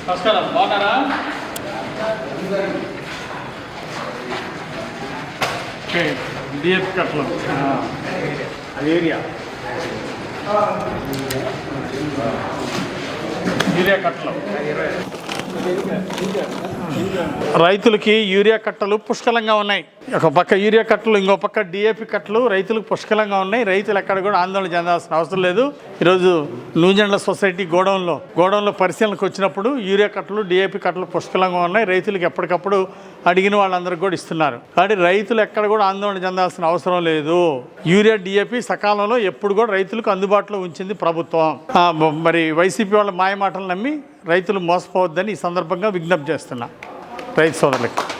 నమస్కారం బాగున్నారా? డిఎఫ్ కట్టలు అది ఏరియా యూరియా కట్టలు రైతులకి యూరియా కట్టలు పుష్కలంగా ఉన్నాయి. ఒక పక్క యూరియా కట్టలు ఇంకో పక్క డిఏపి కట్టలు రైతులకు పుష్కలంగా ఉన్నాయి. రైతులు ఎక్కడ కూడా ఆందోళన చెందాల్సిన అవసరం లేదు. ఈరోజు న్యూజెండ్ల సొసైటీ గోడౌన్లో గోడౌన్లో పరిశీలనకు వచ్చినప్పుడు యూరియా కట్టలు డిఏపి కట్టలు పుష్కలంగా ఉన్నాయి. రైతులకు ఎప్పటికప్పుడు అడిగిన వాళ్ళందరికీ కూడా ఇస్తున్నారు. కాబట్టి రైతులు ఎక్కడ కూడా ఆందోళన చెందాల్సిన అవసరం లేదు. యూరియా డిఏపి సకాలంలో ఎప్పుడు కూడా రైతులకు అందుబాటులో ఉంచింది ప్రభుత్వం. మరి వైసీపీ వాళ్ళ మాయమాటలు నమ్మి రైతులు మోసపోవద్దని ఈ సందర్భంగా విజ్ఞప్తి చేస్తున్నా. రైతు సోదరులకు.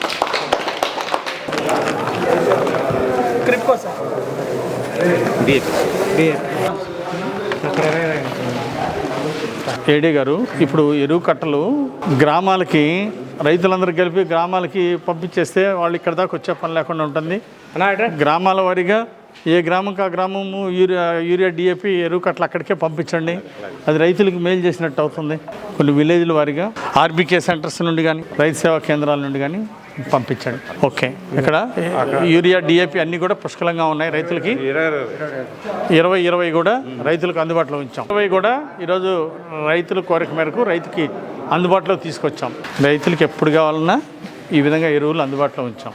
ఏడీ గారు ఇప్పుడు ఎరువు కట్టలు గ్రామాలకి రైతులందరూ కలిపి గ్రామాలకి పంపించేస్తే వాళ్ళు ఇక్కడ దాకా వచ్చే పని లేకుండా ఉంటుంది. గ్రామాల వారీగా ఏ గ్రామంకి ఆ గ్రామము యూరియా యూరియా డిఏపి ఎరువు కట్టలు అక్కడికే పంపించండి. అది రైతులకు మేలు చేసినట్టు అవుతుంది. కొన్ని విలేజ్ల వారీగా ఆర్బీకే సెంటర్స్ నుండి కానీ రైతు సేవా కేంద్రాల నుండి కానీ పంపించండి. ఓకే. ఇక్కడ యూరియా డిఏపి అన్నీ కూడా పుష్కలంగా ఉన్నాయి రైతులకి. ఇరవై ఇరవై కూడా రైతులకు అందుబాటులో ఉంచాం. ఇరవై కూడా ఈరోజు రైతుల కోరిక మేరకు రైతుకి అందుబాటులో తీసుకొచ్చాం. రైతులకి ఎప్పుడు కావాలన్నా ఈ విధంగా ఎరువులు అందుబాటులో ఉంచాం.